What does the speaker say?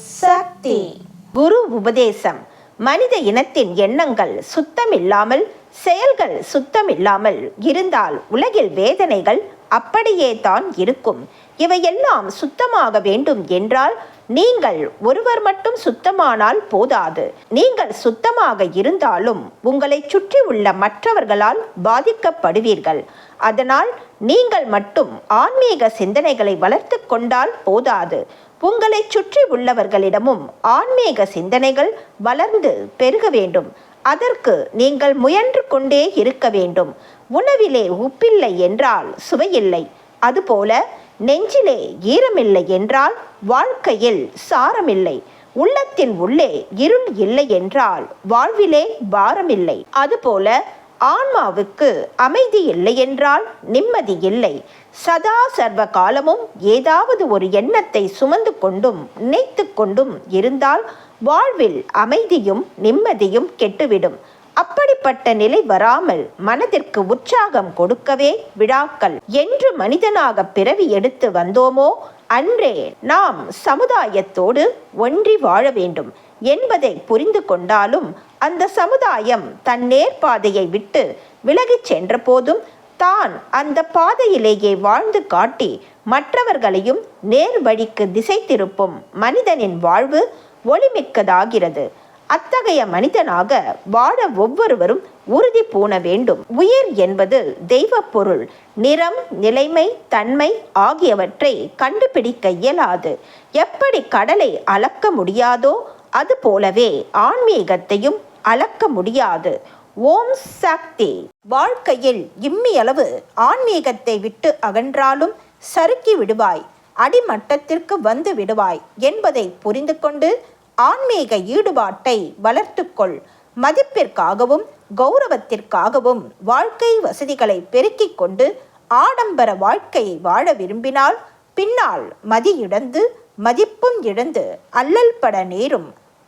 சக்தி. குரு உபதேசம். மனித இனத்தின் எண்ணங்கள் சுத்தமில்லாமல் செயல்கள் சுத்தமில்லாமல் இருந்தால் உலகில் வேதனைகள் அப்படியே தான் இருக்கும். இவையெல்லாம் சுத்தமாக வேண்டும் என்றால் நீங்கள் ஒருவர் மட்டும் சுத்தமானால் போதாது. நீங்கள் சுத்தமாக இருந்தாலும் உங்களை சுற்றி உள்ள மற்றவர்களால் பாதிக்கப்படுவீர்கள். அதனால் நீங்கள் மட்டும் ஆன்மீக சிந்தனைகளை வளர்த்து கொண்டால் போதாது. உங்களை சுற்றி உள்ளவர்களிடமும் ஆன்மீக சிந்தனைகள் வளர்ந்து பெருக வேண்டும். அதற்கு நீங்கள் முயன்று கொண்டே இருக்க வேண்டும். உணவிலே உப்பில்லை என்றால் சுவையில்லை. அதுபோல நெஞ்சிலே ஈரமில்லை என்றால் வாழ்க்கையில் சாரமில்லை. உள்ளத்தின் உள்ளே இருள் இல்லை என்றால் வாழ்விலே பாரமில்லை. அதுபோல ஆன்மாவுக்கு அமைதி இல்லை என்றால் நிம்மதி இல்லை. சதா சர்வ காலமும் ஏதாவது ஒரு எண்ணத்தை சுமந்து கொண்டும் நினைத்து கொண்டும் இருந்தால் வாழ்வில் அமைதியும் நிம்மதியும் கெட்டுவிடும். அப்படிப்பட்ட நிலை வராமல் மனதிற்கு உற்சாகம் கொடுக்கவே விழாக்கள் என்று மனிதனாக பிறவி எடுத்து வந்தோமோ? அன்றே நாம் சமுதாயத்தோடு ஒன்றி வாழ வேண்டும். என்பதை புரிந்து கொண்டாலும் அந்த சமுதாயம் தன் நேர்பாதையை விட்டு விலகிச் சென்ற போதும் தான் அந்த பாதையிலேயே வாழ்ந்து காட்டி மற்றவர்களையும் நேர் வழிக்கு திசை திருப்பும் மனிதனின் வாழ்வு ஒளிமிக்கதாகிறது. அத்தகைய மனிதனாக வாழ ஒவ்வொருவரும் உறுதி பூண வேண்டும். உயிர் என்பது தெய்வ பொருள் நிறம் நிலைமை தன்மை ஆகியவற்றை கண்டுபிடிக்க இயலாது. எப்படி கடலை அளக்க முடியாதோ அதுபோலவே ஆன்மீகத்தையும் அளக்க முடியாது. ஓம் சக்தி. வாழ்க்கையில் இம்மியளவு ஆன்மீகத்தை விட்டு அகன்றாலும் சறுக்கி விடுவாய். அடிமட்டத்திற்கு வந்து விடுவாய் என்பதை புரிந்து கொண்டு ஆன்மீக ஈடுபாட்டை வளர்த்துக்கொள் மதிப்பிற்காகவும் கௌரவத்திற்காகவும் வாழ்க்கை வசதிகளை பெருக்கிக் கொண்டு ஆடம்பர வாழ்க்கையை வாழ விரும்பினால் பின்னால் மதி இழந்து மதிப்பும் இழந்து அல்லல் பட நேரும்